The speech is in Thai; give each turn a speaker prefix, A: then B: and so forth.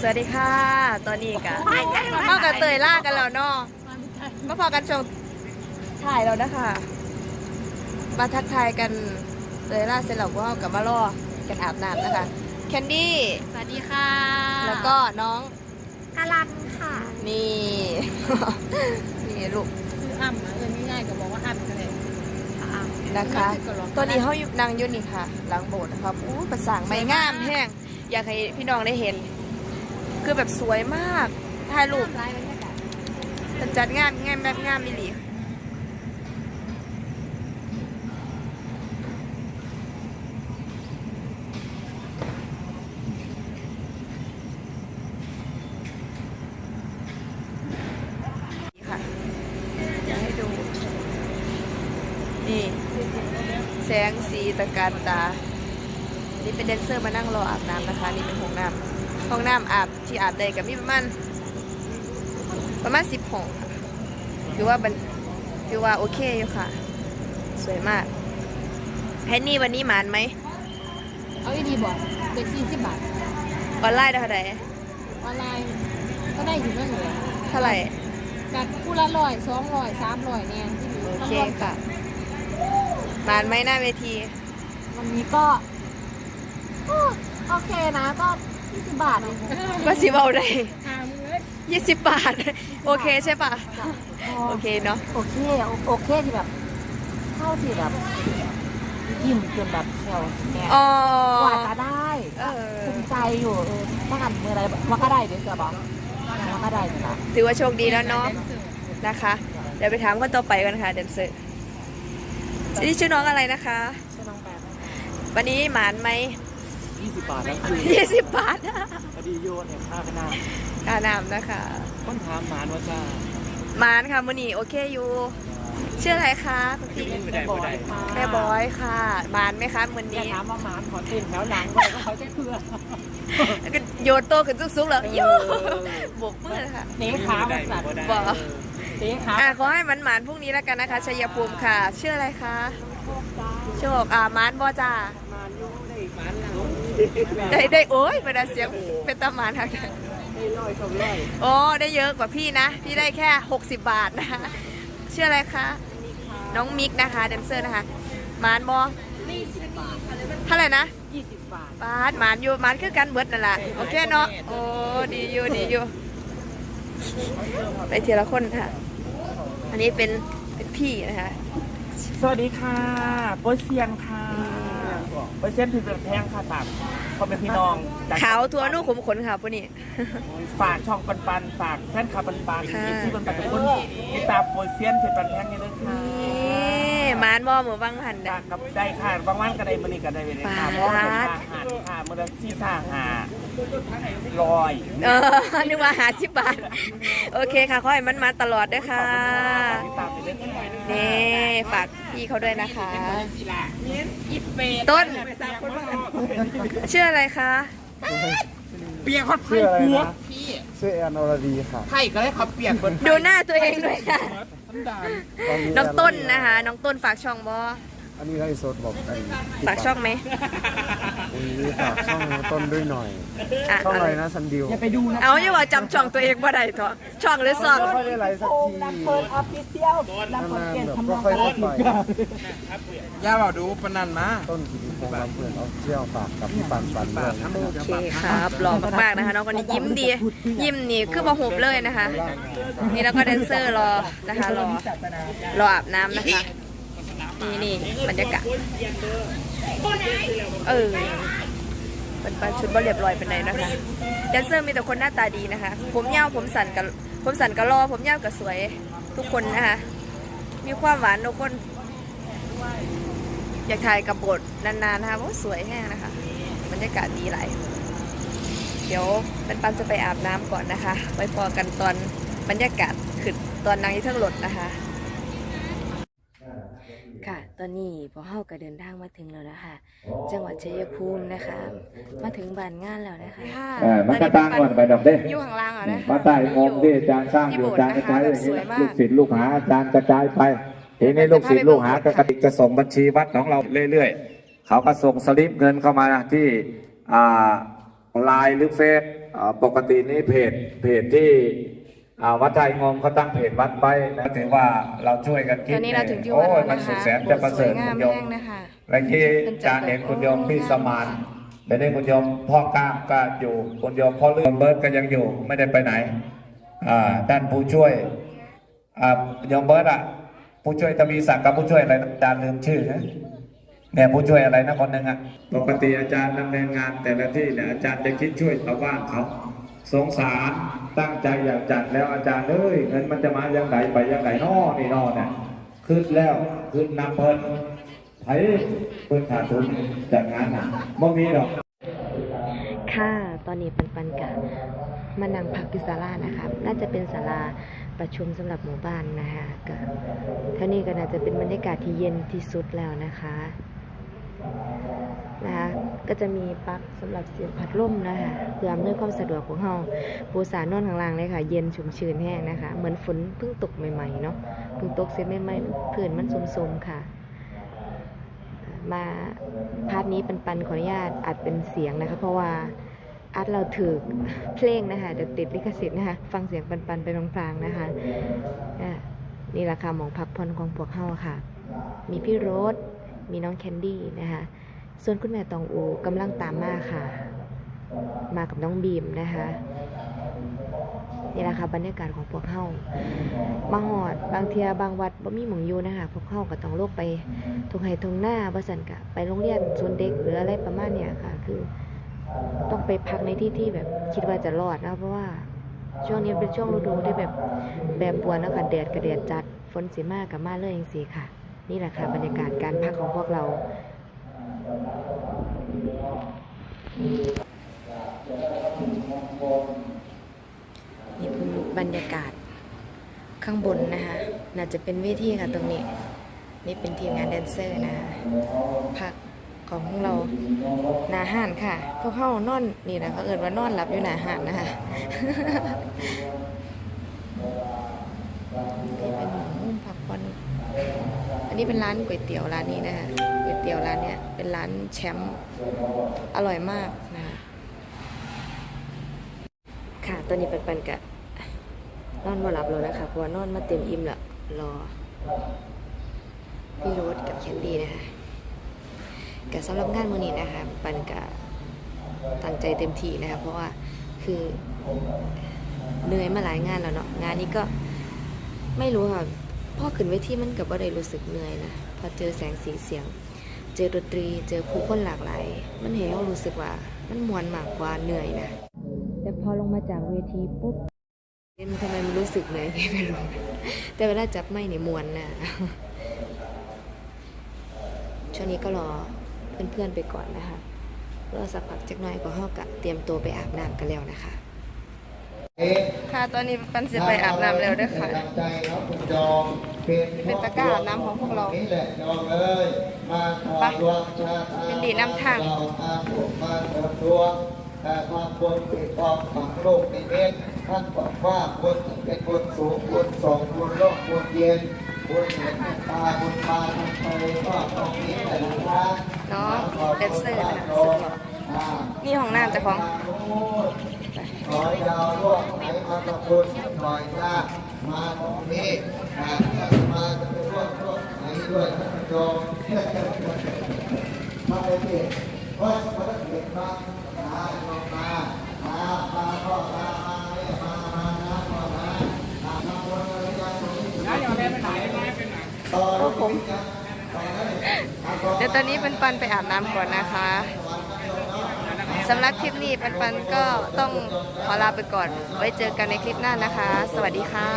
A: สวัสดีค่ะ ตอนนี้กะมากับเตยล่ากันแล้วเนาะมาพอกันชมถ่ายแล้วนะคะ มาทักทายกันเตยล่าเสร็จแล้วก็กลับมารอกันอาบน้ำนะคะ แคนดี้
B: สวัสดีค่ะ
A: แล้วก็น้อง
B: กาลันค่ะ
A: นี่ นี่ลูก
B: คืออ่ำนะเออง่ายๆก็บอกว่าอ่ำกันเลยอ่ำ
A: นะคะตัวนี้เขาอยู่นางอยุ่นี่ค่ะ หลังโบสถ์นะครับอู้ประสางไม้งามแห้ง อยากให้พี่น้องได้เห็น คือแบบสวยมากถ่ายรูปมันจัดงามงามแบบงามมิลี่ค่ะให้ดูนี่แสงสีตะการตา นี่เป็นแดนเซอร์มานั่งรออาบน้ำนะคะ นี่เป็นห้องน้ำห้องน้ำอาบที่อาบได้กับมีประมาณประมาณสิบห้องค่ะถือว่าบันถือว่าโอเคอยู่ค่ะ สวยมากแพนนี่วันนี้หมานไหม
B: เอาอีดีบอกเด็กสี่สิบบาท
A: ออนไลน์ได้เท่าไหร่
B: ออนไลน์ก็ได้อยู่นั่นเลย
A: เท่าไหร่
B: กัดคู่ละร้อยสองร้อยสามร้อยเนี่ย
A: โอเคค่ะหมานไหมหน้าเวที
C: วันนี้ก็ก็ โอเคนะก็20บาทเอง
A: ก็สิเบาได้
B: ถามเลย
A: ยี่สิบบาท โอเคใช่ปะโอเคเนาะ
C: โอเค โอโอเคที่แบบเท่าที่แบบยิ้มจนแบบแซวแง่
A: อ๋อก
C: ว่าจะได้
A: เออ
C: ภูมิใจอยู่เออถ้าหันมืออะไรว่าก็ได้เดี๋ยวจะบอกว่าก็ได้จ้ะ
A: ถือว่าโชคดีแล้วเนาะนะคะ เดี๋ยวไปถามคนต่อไปกันค่ะเดนเซอร์นี่ชื่อน้องอะไรนะคะ
C: ช่วยน้องแปล
A: วันนี้หมานไหม
D: 20 บาทแล้วคือ
A: ยี่สิบบาท
D: พอดีโยนเนี่ยค่าขนาด
A: ค่าน้ำนะคะ
D: ต้นถามหมานว่าจะ
A: หมานค่ะมือนีโอเคอยู่ชื่ออะไรคะพี่
D: ไม่ได้ไม่ได้
A: แม่บอยค่ะหมานไหมคะมือ
C: อย่า
A: นี้
C: ถามว่าหมานขอเต้นแถวหลังก่อนก็เขาจะเพื่อ
A: ก็โยนโตขึ้นสูงๆเลยโยบกมือเลยค่ะ
C: เตะขาหมดสัตว์
A: บอก
C: เตะขา
A: อะขอให้มันหมานพรุ่งนี้แล้วกันนะคะชัยภูมิค่ะชื่ออะไรคะโชคอ่าหมานบอจ้า ได้ได้โอ้ยเป็นเสียงเป็นตาหมานค่ะ
C: ได้ร้อยสองร้อย
A: โอ้ได้เยอะกว่าพี่นะ พี่ได้แค่ 60 บาทนะคะชื่ออะไรคะ น้องมิกนะคะแดนเซอร์นะคะหมานบอเท่าไหร่นะ
C: ยี่สิบบาท
A: บาทหมานอยู่หมานคือกันเบิดนั่นแหละโอเคเนาะโอ้ดีอยู่ดีอยู่ไปทีละคนค่ะ อันนี้เป็นเป็นพี่นะคะ
D: สวัสดีค่ะโปรเซียนค่ะ โปรเซียนถือเป็นแพงค่ะตับเขาเป็นพี่น้องจาก
A: ขาวตัวนุ่ขมขนค่ะพวกนี้
D: ฝากช่องปันปันฝากแฟนคลับปันปัน
A: ค่ะ
D: เอฟซีปันปันทุกคนติดตามโปรเซียนถือเป็นแพงนี่ด้วยค่ะ
A: นี่หมานบอหมูบังหัน
D: จา
A: ดะ
D: กกับได้ค่ะบางวันก็ได้มันนี่ก็ได้เวลาค่ะเพราะว่าเป็นอาหารค่ะเมื่อที่สร้างหาลอย
A: เออนึกว่าหาสิบบาท โอเคค่ะขอให้มันมาตลอดด้วยค่ะ
D: ติดตามไปเรื่อยๆ
A: นี่ฝาก พี่เขาด้วยนะคะ ต้น ชื่ออะไรคะ
D: เปียกฮอตไท
E: ชื่
D: ย
E: ออะไร
D: หัว
E: นะชื่อแอนอรดีค่ะ
D: ไทยก็ได้ครับเปียกบน
A: ดูหน้าตัวเองด้วยค่ะ
E: ตอนนี้
A: น้องต้น
E: แนะ
A: คะ น้องต้นฝากช่องบอ
E: อันนี้ไลฟ์สดบอกไอ้
A: ฝากช่องไหม
E: อุ้ยฝากช่องต้นด้วยหน่อย
A: อะ
E: ช่องอะไรนะซันดิว
D: อย่าไปดูนะ
A: เอาอย่าว่าจำช่องตัวเองบ่ได้เถอะช่องหรือซอง
E: ไม่ค่อยได้ไลฟ์สักที
C: ลำเพลินออฟฟิเชียลลำเพลิน
E: นาน
C: เปลี่ยน
E: ๆแบบ
C: ทำน
E: ก็
C: อง
E: ค่อย
C: การ
E: เข้าไป
D: ย่าบอกดูปนันมา
E: ต้นกิติพงษ์ลำเพลินออฟฟิเชียลฝากกับพี่ปันปันด้วยนะครับ
A: โอเคครับหล่อมากๆนะคะน้องคนนี้ยิ้มดี ยิ้มนี่คือบ่หุบเลยนะคะ นี่แล้วก็แดนเซอร์รอนะคะรอ รออาบน้ำนะคะ นี่นี่บรรยากาศ เออเป็นปชุดบ่เรียบร้อยเป็นไงนะคะแดนเซอร์มีแต่คนหน้าตาดีนะคะ ผมยาวผมสั้นกับผมสั้นกับรอผมยาวกับสวยทุกคนนะคะ มีความหวานทุกคน อยากถ่ายกับบทนานๆนะคะเพราว่าสวยแห้งนะคะบรรยากาศดีหลายเดี๋ยวปันปันจะไปอาบน้ำก่อนนะคะ ไว้พอกันตอนบรรยากาศขึ้นตอนนางยี่เทิงรถนะคะ ค่ะ ตอนนี้พอเฮาก็เดินทางมาถึงแล้วนะคะ จังหวัดชัยภูมินะคะ มาถึงบ้านงานแล้วนะคะ ค่ะ
F: เออมันก็ตั้งก่อนไปดอกเด้
A: อยู่ข้างล่างอะนะคะ
F: มาใต้งงที่อาจารย์สร้างอยู่อาจารย์กระจายอย่างนี้ลูกศิษย์ลูกหาอาจารย์กระจายไปทีนี้ลูกศิษย์ลูกหากระติกจะส่งบัญชีวัดของเราเรื่อยๆ เขาก็ส่งสลิปเงินเข้ามาที่อ่าไลน์หรือเฟซอ่าปกตินี้เพจเพจที่ อ่าวัดไทยงงเขาตั้งเพจวัดไปนะถือว่าเราช่วยกันคิ
G: ต
F: ด
G: อนนี้เราถึงที่
F: โอ้
G: วัด
F: ย
G: แล้ว
F: มัน
G: นะ
F: สุด
G: คะ
F: แสนจะประ
G: ส
F: เสริ
G: วย
F: ฐ
G: งา
F: คุ
G: ม
F: ณโยม
G: แห้งนะคะ
F: เมื่อกี้จานเห็นคุณโยมพี่สมานแต่นี่คุณโยมพ่อกล้ามก็อยู่คุณโยมพ่อเลื่อนเบิร์ดก็ยังอยู่ไม่ได้ไปไหนอ่าด้านผู้ช่วยอ่าโยมเบิร์ดอะผู้ช่วยทวีศักดิ์กับผู้ช่วยอะไรนะอาจารย์ลืมชื่อนะเนี่ยผู้ช่วยอะไรนะคนหนึ่งอะปกติอาจารย์ดำเนินงานแต่ละที่เนี่ยอาจารย์จะคิดช่วยชาวบ้านเขาสงสาร ตั้งใจอยากจัดแล้วอาจารย์เอ้ยเงินมันจะมายังไงไปยังไงนอนี่นอเนี่ยขึ้นแล้วขึ้นนำเพิ่นไผเพิ่นขาดทุนจากงานน่ะบ่มีดอก
G: ค่ะตอนนี้ปันปันกับมานั่งพักที่ศาลานะคะน่าจะเป็นศาลาประชุมสำหรับหมู่บ้านนะคะก็เท่านี้ก็น่าจะเป็นบรรยากาศที่เย็นที่สุดแล้วนะคะ นะคะก็จะมีปลั๊กสำหรับเสียบพัดลมนะคะเพื่ออำนวยความสะดวกของเราปูสานอนข้างล่างเลยค่ะ เย็นชุ่มชื้นแห้งนะคะ เหมือนฝนเพิ่งตกใหม่ๆเนาะเพิ่งตกเสร็จใหม่ๆพื้นมันสมๆค่ะ มาพาร์ทนี้ปันปันขออนุญาตอัดเป็นเสียงนะคะ เพราะว่าอัดเราถือเพลงนะคะเดี๋ยวติดลิขสิทธิ์นะคะ ฟังเสียงปันปันไปพลางๆนะคะอะนี่แหละค่ะหมองพักผ่อนของพวกเฮาค่ะ มีพี่โรสมีน้องแคนดี้นะคะ ส่วนคุณแม่ตองอูกำลังตามมาค่ะ มากับน้องบีมนะคะนี่แหละค่ะบรรยากาศของพวกเฮามาหอด บางเทียบางวัดบ่มีหมองอยู่นะคะพวกเฮาก็ต้องโลกไปทงไห้ทงหน้าบ่สันกะไปโรงเรียนส่วนเด็กหรืออะไรประมาณเนี้ยค่ะ คือ ต้องไปพักในที่ที่แบบ คิดว่าจะรอดนะเพราะว่าช่วงนี้เป็นช่วงฤดูที่แบบแบบปวนนะคะแดดกระแดดจัดฝนสีมากกับมาเลยอย่างสีค่ะ นี่แหละค่ะบรรยากาศการพักของพวกเรา นี่เป็นบรรยากาศข้างบนนะคะ น่าจะเป็นเวทีค่ะตรงนี้ นี่เป็นทีมงานแดนเซอร์นะคะพักของพวกเราหนาห่านค่ะ พวกเข้านอนนี่นะเขาเอิดว่านอนหลับอยู่หนาห่านนะคะนี่เป็นมุมพักผ่อน นี้เป็นร้านก๋วยเตี๋ยวร้านนี้นะคะก๋วยเตี๋ยวร้านเนี้ยเป็นร้านแชมป์อร่อยมากนะคะค่ะตอนนี้ปันๆกะนอนบ่หลับแล้วนะคะเพราะว่านอนมาเต็มอิ่มและรอพี่โรสกับแคนดี้นะคะกับสำหรับงานมือนี้นะคะปันกับตั้งใจเต็มที่นะคะเพราะว่าคือเหนื่อยมาหลายงานแล้วเนาะงานนี้ก็ไม่รู้ค่ะ พ่อขึ้นเวทีมันกับว่าได้รู้สึกเหนื่อยนะพอเจอแสงสีเสียง เจอดนตรีเจอผู้คนหลากหลาย มันเห็นเรารู้สึกว่ามันมวนมากกว่าเหนื่อยนะแต่พอลงมาจากเวทีปุ๊บเนทำไมมันรู้สึกเหนื่อยไม่รู้แต่เวลาจับไม่เนี่ยมวนนะช่วงนี้ก็รอเพื่อนๆไปก่อนนะคะรอสักพักจักหน่อยก็เฮากะเตรียมตัวไปอาบน้ำกันแล้วนะคะ ค่ะตอนนี้ปันสิไปอาบน้ำแล้วด้วยค่ะ
E: ใจแล้วคุณจองเป็น
G: เป็นตะกร้าอาบน้ำของพวกเรา
E: นี่แหละจองเอ้ยมาขอ
G: ไป
E: ดวงชาตา
G: เป็นดีนำทาง
E: เราอาบุกมาเถิดดวงแต่ความควรปิดทองฝังโลกในเมตท่านบอกว่าคนที่เป็นคนสูงคนสองคนโลกคนเย็นคนเห็นตาคนตาคนไปก็ตรงนี้แหละนะคะ
G: เนาะแดนเซอร์นะคะสุดหล่อ
E: อ่า
G: นี่ห้องน้ำเจ้าของ
E: ขอให้ดาวร่วงไหลมาตะคุณหน่อยจ้ามาตรงนี้มามาจะไปร่วมร่วมไหลด้วยท่านผู้ชมมาเลยสิว่าพระเดชมามาลงมามามาพ่อมามาแม่มามานะพ่อนะมามาบนอะไรกันตรงนี้
H: ย้ายเอาแม่ไปไหนแม่ไปไหน
E: ต่อ
G: โอ้ผม
E: ต่อเลย
G: เดี๋ยวตอนนี้ปันปันไปอาบน้ำก่อนนะคะ สำหรับคลิปนี้ปันปันก็ต้องขอลาไปก่อน ไว้เจอกันในคลิปหน้านะคะ สวัสดีค่ะ